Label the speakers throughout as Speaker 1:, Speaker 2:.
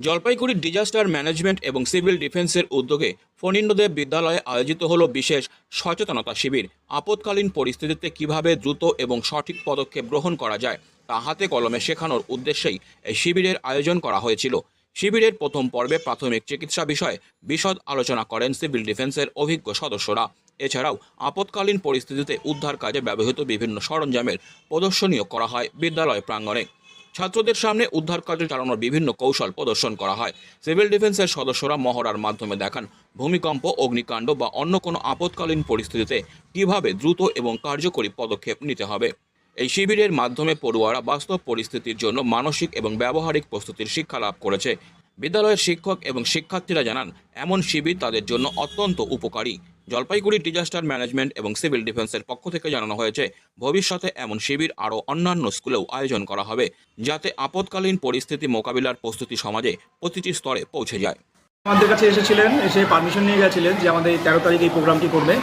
Speaker 1: জলপাইগুড়ির disaster management এবং civil ডিফেন্সের উদ্যোগে ফণীন্দ্রদেব বিদ্যালয়ে আয়োজিত হল বিশেষ সচেতনতা শিবির। আপৎকালীন পরিস্থিতিতে কীভাবে দ্রুত এবং সঠিক পদক্ষেপ গ্রহণ করা যায়, তা হাতে কলমে শেখানোর উদ্দেশ্যেই এই শিবিরের আয়োজন করা হয়েছিল। শিবিরের প্রথম পর্বে প্রাথমিক চিকিৎসা বিষয়ে বিশদ আলোচনা করেন সিভিল ডিফেন্সের অভিজ্ঞ সদস্যরা। এছাড়াও আপৎকালীন পরিস্থিতিতে উদ্ধার কাজে ব্যবহৃত বিভিন্ন সরঞ্জামের প্রদর্শনীয় করা হয় বিদ্যালয় প্রাঙ্গণে। ছাত্রদের সামনে উদ্ধার কার্য চালানোর বিভিন্ন কৌশল প্রদর্শন করা হয়। সিভিল ডিফেন্সের সদস্যরা মহড়ার মাধ্যমে দেখান ভূমিকম্প, অগ্নিকাণ্ড বা অন্য কোনো আপৎকালীন পরিস্থিতিতে কীভাবে দ্রুত এবং কার্যকরী পদক্ষেপ নিতে হবে। এই শিবিরের মাধ্যমে পড়ুয়ারা বাস্তব পরিস্থিতির জন্য মানসিক এবং ব্যবহারিক প্রস্তুতির শিক্ষা লাভ করেছে। বিদ্যালয়ের শিক্ষক এবং শিক্ষার্থীরা জানান, এমন শিবির তাদের জন্য অত্যন্ত উপকারী। জলপাইগুড়ি ডিজাস্টার ম্যানেজমেন্ট এবং সিভিল ডিফেন্সের পক্ষ থেকে জানানো হয়েছে ভবিষ্যতে এমন শিবির আরও অন্যান্য স্কুলেও আয়োজন করা হবে যাতে আপৎকালীন পরিস্থিতি মোকাবিলার প্রস্তুতি সমাজে প্রতিটি স্তরে পৌঁছে যায়।
Speaker 2: আমাদের কাছে এসেছিলেন এসে পারমিশন নিয়ে গেছিলেন যে আমাদের এই তেরো তারিখ এই প্রোগ্রামটি করবে।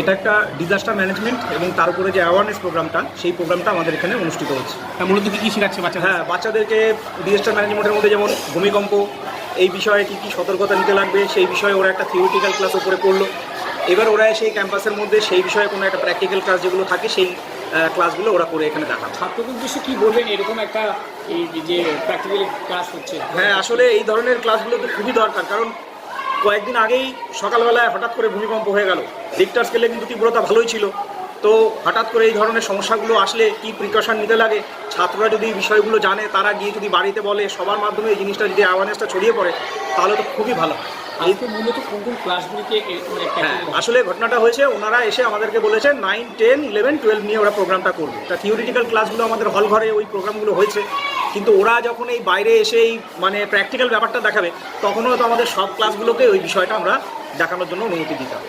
Speaker 2: এটা একটা ডিজাস্টার ম্যানেজমেন্ট এবং তার উপরে যে অ্যাওয়ারনেস প্রোগ্রামটা সেই প্রোগ্রামটা আমাদের এখানে অনুষ্ঠিত হচ্ছে।
Speaker 3: তা মূলত কি কি শেখাচ্ছে বাচ্চা
Speaker 2: হ্যাঁ বাচ্চাদেরকে ডিজাস্টার ম্যানেজমেন্টের মধ্যে যেমন ভূমিকম্প এই বিষয়ে কী কী সতর্কতা নিতে লাগবে সেই বিষয়ে ওরা একটা থিওরিটিক্যাল ক্লাস উপরে পড়ল। এবার ওরা এসে এই ক্যাম্পাসের মধ্যে সেই বিষয়ে কোনো একটা প্র্যাকটিক্যাল ক্লাস যেগুলো থাকে সেই ক্লাসগুলো ওরা করে এখানে দেখাবে
Speaker 3: ছাত্রদের উদ্দেশ্যে কি বলবেন? এরকম একটা এই যে প্র্যাকটিক্যাল ক্লাস হচ্ছে।
Speaker 2: হ্যাঁ আসলে এই ধরনের ক্লাসগুলো তো খুবই দরকার কারণ কয়েকদিন আগেই সকালবেলায় হঠাৎ করে ভূমিকম্প হয়ে গেল। রিক্টার স্কেলে কিন্তু তীব্রতা ভালোই ছিল। তো হঠাৎ করে এই ধরনের সমস্যাগুলো আসলে কি প্রিকশন নিতে লাগে? ছাত্ররা যদি এই বিষয়গুলো জানে তারা গিয়ে যদি বাড়িতে বলে সবার মাধ্যমে এই জিনিসটা যদি অ্যাওয়ারনেসটা ছড়িয়ে পড়ে তাহলে তো খুবই ভালো হয়।
Speaker 3: আজকে মূলত কোন কোন ক্লাসগুলিকে মানে
Speaker 2: হ্যাঁ আসলে ঘটনাটা হয়েছে ওনারা এসে আমাদেরকে বলেছে নাইন টেন ইলেভেন টুয়েলভ নিয়ে ওরা প্রোগ্রামটা করবে। তা থিওরিটিক্যাল ক্লাসগুলো আমাদের হল ঘরে ওই প্রোগ্রামগুলো হয়েছে। কিন্তু ওরা যখন এই বাইরে এসে এই মানে প্র্যাকটিক্যাল ব্যাপারটা দেখাবে তখনও তো আমাদের সব ক্লাসগুলোকে ওই বিষয়টা আমরা দেখানোর জন্য অনুমতি দিতে হবে